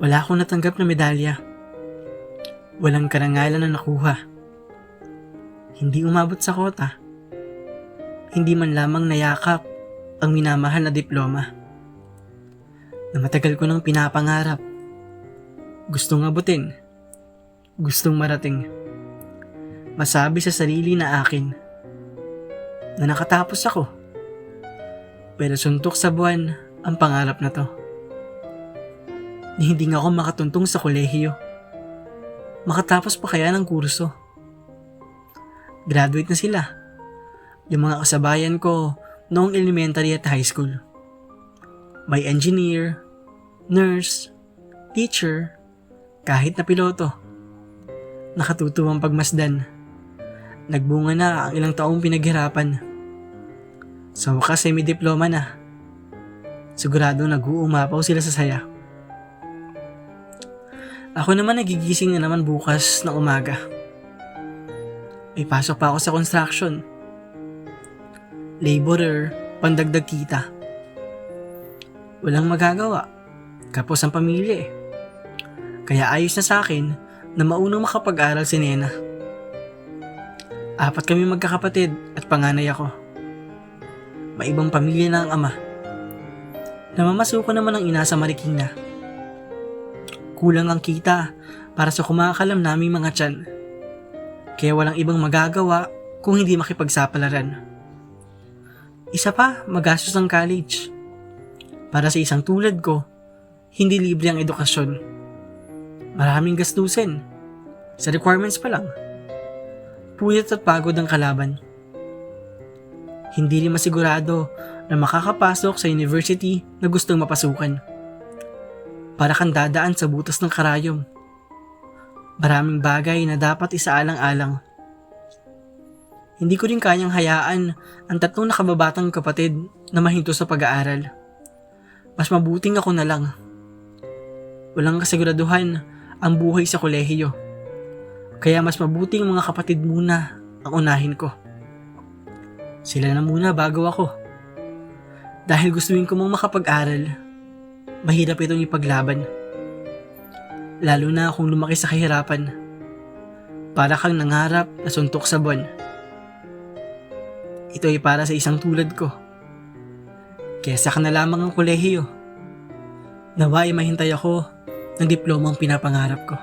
Wala akong natanggap na medalya. Walang karangalan na nakuha. Hindi umabot sa kota. Hindi man lamang nayakap ang minamahal na diploma. Na matagal ko nang pinapangarap. Gustong abutin. Gustong marating. Masabi sa sarili na akin na nakatapos ako. Pero suntok sa buwan ang pangarap na to. Ni hindi nga ako makatuntong sa kolehiyo. Makatapos pa kaya ng kurso. Graduate na sila. Yung mga kasabayan ko noong elementary at high school. May engineer, nurse, teacher, kahit na piloto. Nakatutuwang pagmasdan. Nagbunga na ang ilang taong pinaghirapan. Sa wakas ay may diploma na. Sigurado nag-uumapaw sila sa saya. Ako naman nagigising na naman bukas ng umaga. May pasok pa ako sa construction. Laborer, pandagdag kita. Walang magagawa. Kapos ang pamilya eh. Kaya ayos na sa akin na maunang makapag-aral si Nena. Apat kami magkakapatid at panganay ako. May ibang pamilya na ang ama. Namamasuko naman ang ina sa Marikina. Kulang ang kita para sa kumakalam naming mga tiyan. Kaya walang ibang magagawa kung hindi makipagsapalaran. Isa pa, magastos ang college. Para sa isang tulad ko, hindi libre ang edukasyon. Maraming gastusin. Sa requirements pa lang. Puyat at pagod ang kalaban. Hindi rin masigurado na makakapasok sa university na gustong mapasukan. Para kang dadaan sa butas ng karayom. Maraming bagay na dapat isaalang-alang. Hindi ko rin kayang hayaan ang tatlong nakababatang kapatid na mahinto sa pag-aaral. Mas mabuting ako na lang. Walang kasiguraduhan ang buhay sa kolehiyo. Kaya mas mabuting mga kapatid muna ang unahin ko. Sila na muna bago ako. Dahil gustuin ko mong makapag-aral, mahirap itong ipaglaban. Lalo na kung lumaki sa kahirapan. Para kang nangarap na suntok sa buwan. Ito ay para sa isang tulad ko. Kesa ka na lamang ang kolehiyo. Nawa ay mahintay ako ng diplomang pinapangarap ko.